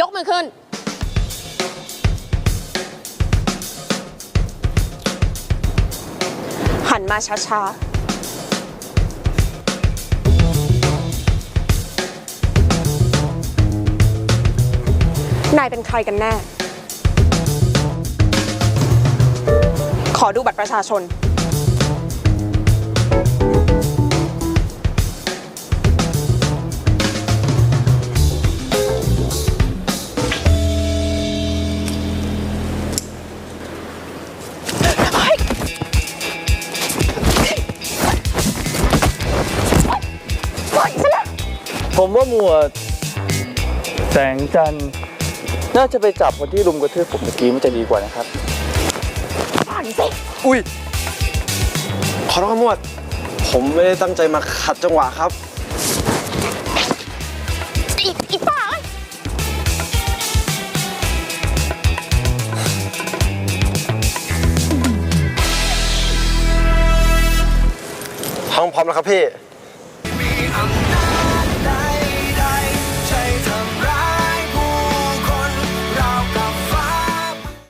ยกมือขึ้น หันมาช้าๆนายเป็นใครกันแน่ ขอดูบัตรประชาชน ผมว่าหมวดแสงจันทร์น่าจะไปจับคนที่รุมกระทืบผมเมื่อกี้มันจะดีกว่านะครับอุ้ย ขอโทษครับหมวด ผมไม่ได้ตั้งใจมาขัดจังหวะครับ อีกอีกป่าเอ้ยห้องพร้อมแล้วครับพี่